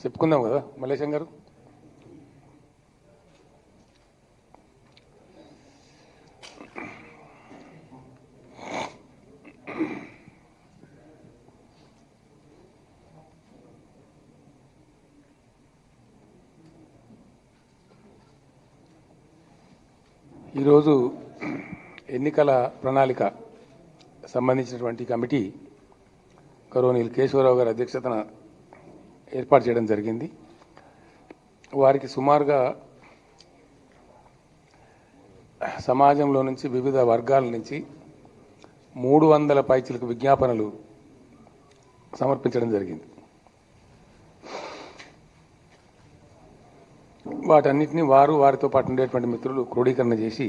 చెప్పుకుందాం కదా మల్లేశం గారు. ఈరోజు ఎన్నికల ప్రణాళిక సంబంధించినటువంటి కమిటీ గౌరవనీయులు కేశవరావు గారి అధ్యక్షతన ఏర్పాటు చేయడం జరిగింది. వారికి సుమారుగా సమాజంలో నుంచి వివిధ వర్గాల నుంచి మూడు వందల పైచిలకు విజ్ఞాపనలు సమర్పించడం జరిగింది. వాటన్నిటిని వారు వారితో పాటు ఉండేటువంటి మిత్రులు క్రోడీకరణ చేసి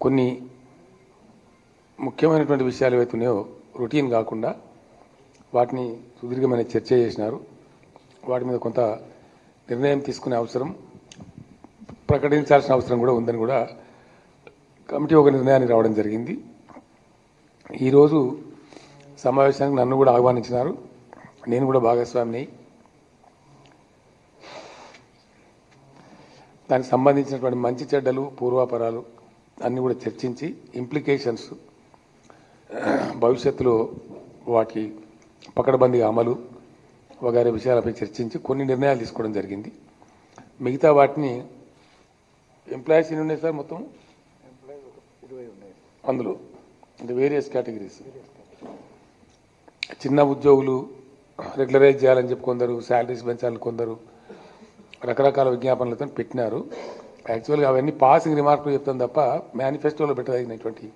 కొన్ని ముఖ్యమైనటువంటి విషయాలు ఏవైతున్నాయో రొటీన్ కాకుండా వాటిని సుదీర్ఘమైన చర్చ చేసినారు. వాటి మీద కొంత నిర్ణయం తీసుకునే అవసరం ప్రకటించాల్సిన అవసరం కూడా ఉందని కూడా కమిటీ ఒక నిర్ణయానికి రావడం జరిగింది. ఈరోజు సమావేశానికి నన్ను కూడా ఆహ్వానించినారు. నేను కూడా భాగస్వామిని. దానికి సంబంధించినటువంటి మంచి చెడ్డలు పూర్వాపరాలు అన్నీ కూడా చర్చించి ఇంప్లికేషన్స్ భవిష్యత్తులో వాటి పకడ్బందీ అమలు వగైరే విషయాలపై చర్చించి కొన్ని నిర్ణయాలు తీసుకోవడం జరిగింది. మిగతా వాటిని ఎంప్లాయీస్ ఎన్ని ఉన్నాయి సార్ మొత్తం? అందులో. అంటే వేరియస్ కేటగిరీస్ చిన్న ఉద్యోగులు రెగ్యులరైజ్ చేయాలని చెప్పి కొందరు శాలరీస్ పెంచాలని కొందరు రకరకాల విజ్ఞాపనలతో పెట్టినారు. యాక్చువల్గా అవన్నీ పాసింగ్ రిమార్కులు చెప్తాను తప్ప మేనిఫెస్టోలో పెట్టదగినటువంటి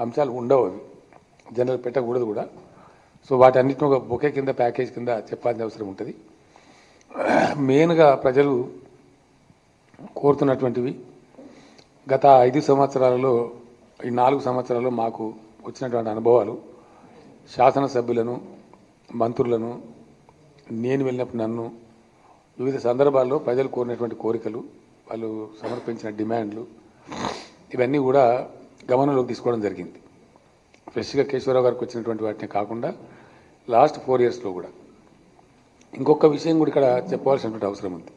అంశాలు ఉండవు అవి. జనరల్ పెట్టకూడదు కూడా. సో వాటన్నిటిని ఒక బొకే కింద ప్యాకేజ్ కింద చెప్పాల్సిన అవసరం ఉంటుంది. మెయిన్గా ప్రజలు కోరుతున్నటువంటివి గత ఐదు సంవత్సరాలలో ఈ నాలుగు సంవత్సరాల్లో మాకు వచ్చినటువంటి అనుభవాలు శాసనసభ్యులను మంత్రులను నేను వెళ్ళినప్పుడు నన్ను వివిధ సందర్భాల్లో ప్రజలు కోరినటువంటి కోరికలు వాళ్ళు సమర్పించిన డిమాండ్లు ఇవన్నీ కూడా గమనంలోకి తీసుకోవడం జరిగింది. ఫ్రెష్గా కేశవరావు గారికి వచ్చినటువంటి వాటిని కాకుండా లాస్ట్ ఫోర్ ఇయర్స్లో కూడా. ఇంకొక విషయం కూడా ఇక్కడ చెప్పవలసినటువంటి అవసరం ఉంది.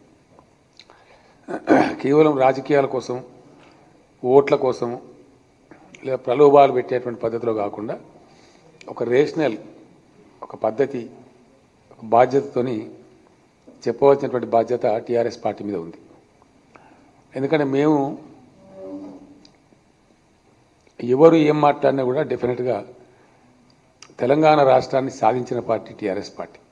కేవలం రాజకీయాల కోసం ఓట్ల కోసం లేదా ప్రలోభాలు పెట్టేటువంటి పద్ధతిలో కాకుండా ఒక రేషనల్ ఒక పద్ధతి ఒక బాధ్యతతోని చెప్పవలసినటువంటి బాధ్యత టీఆర్ఎస్ పార్టీ మీద ఉంది. ఎందుకంటే మేము ఎవరు ఏం మాట్లాడినా కూడా డెఫినెట్గా తెలంగాణ రాష్ట్రాన్ని సాధించిన పార్టీ టీఆర్ఎస్ పార్టీ.